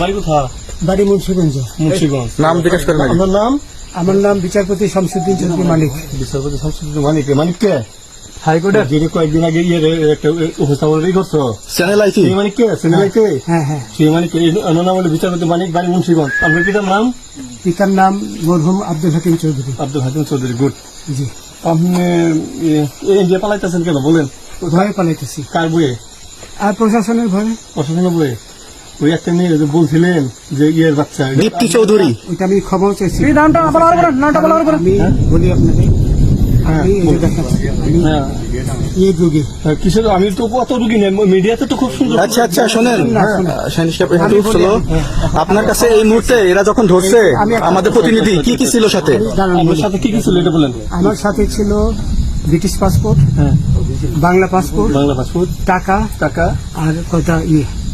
বাড়ি কোথা বাড়ি মুন্সিগঞ্জ। মুন্সিগঞ্জ। নাম জিজ্ঞেস করেন। আপনার নাম আমার নাম বিচারপতি শামসুদ্দিন চৌধুরী মালিক। বিচারপতি শামসুদ্দিন মানিক মানিক কে হাইকোর্টের? যিনি কয়েকদিন আগে ইয়ে একটা উপস্থাপন রেডি করছ। চ্যানেল আইটি সেই মানিক কে? হ্যাঁ হ্যাঁ সেই মানিক নাম হলো বিচারপতি মানিক বাড়ি মুন্সিগঞ্জ। আপনার পিতার নাম? পিতার নাম মরহুম আব্দুল হাকিম চৌধুরী। আব্দুল হাকিম চৌধুরী গুড। জি। আপনি ইন্ডিয়া পালাইতেছেন কেন? বলেন। ভয়ে পালাইতেছি? কার বইয়ে? আর প্রশাসনের ভয়ে প্রশাসনের বইয়ে? ওই একটা মেয়ে যে বলছিলেন যে ইয়ের বাচ্চা দীপ্তি চৌধুরী। ওইটা আমি ক্ষমাও চাইছি। নামটা বলার পরে নামটা বলার পরে আমি বলি আপনাকে হ্যাঁ, আমি এই হ্যাঁ। এই রোগী হ্যাঁ, কিসের আমি তো অত রুগী নেই মিডিয়াতে তো খুব সুন্দর আচ্ছা আচ্ছা শোনেন। আপনার কাছে এই মুহূর্তে এরা যখন ধরছে আমাদের প্রতিনিধি কি কি ছিল সাথে? সাথে কি কি ছিল এটা বলেন। আমার সাথে ছিল ব্রিটিশ পাসপোর্ট হ্যাঁ। বাংলা পাসপোর্ট বাংলা পাসপোর্ট টাকা টাকা। আর কটা ইয়ে।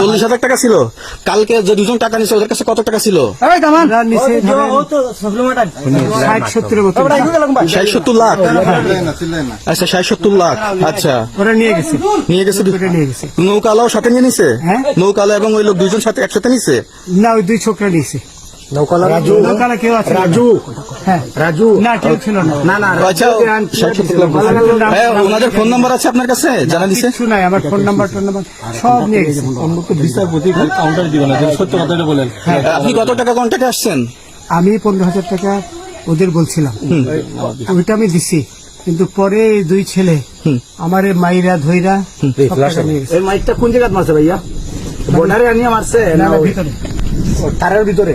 চল্লিশ হাজার টাকা ছিল। কালকে যে দুজন টাকা নিছে ওদের কাছে কত টাকা ছিল? ষাট সত্তর লাখ? আচ্ছা ষাট সত্তর লাখ। আচ্ছা। ওরা নিয়ে গেছে। নিয়ে গেছে ওটা নিয়ে গেছে। নৌকালাও সাথে নিয়ে নিছে? হ্যাঁ। নৌকালা এবং ওই লোক দুইজন সাথে একসাথে নিছে? না ওই দুই ছোকরা নিয়েছে রাজু। হ্যাঁ। রাজু। না কেউ ছিল না। না। হ্যাঁ ওনাদের ফোন নাম্বার আছে আপনার কাছে? জানা দিছে। নাই আমার ফোন নাম্বার টোন নাম্বার। সব নিয়ে গেছে বিচারপতি কাউন্টার দিবে সত্য কথাটা বলেন। আপনি কত টাকা কন্ট্যাক্টে আসছেন? আমি পনেরো হাজার টাকা ওদের বলছিলাম। ওইটা আমি দিছি। কিন্তু পরে দুই ছেলে আমার মাইরা ধইরা। এই মাইকটা কোন জায়গায় মারছে ভাইয়া? বর্ডারে আনিয়ে মারছে না, ভিতরে। তারের ভিতরে?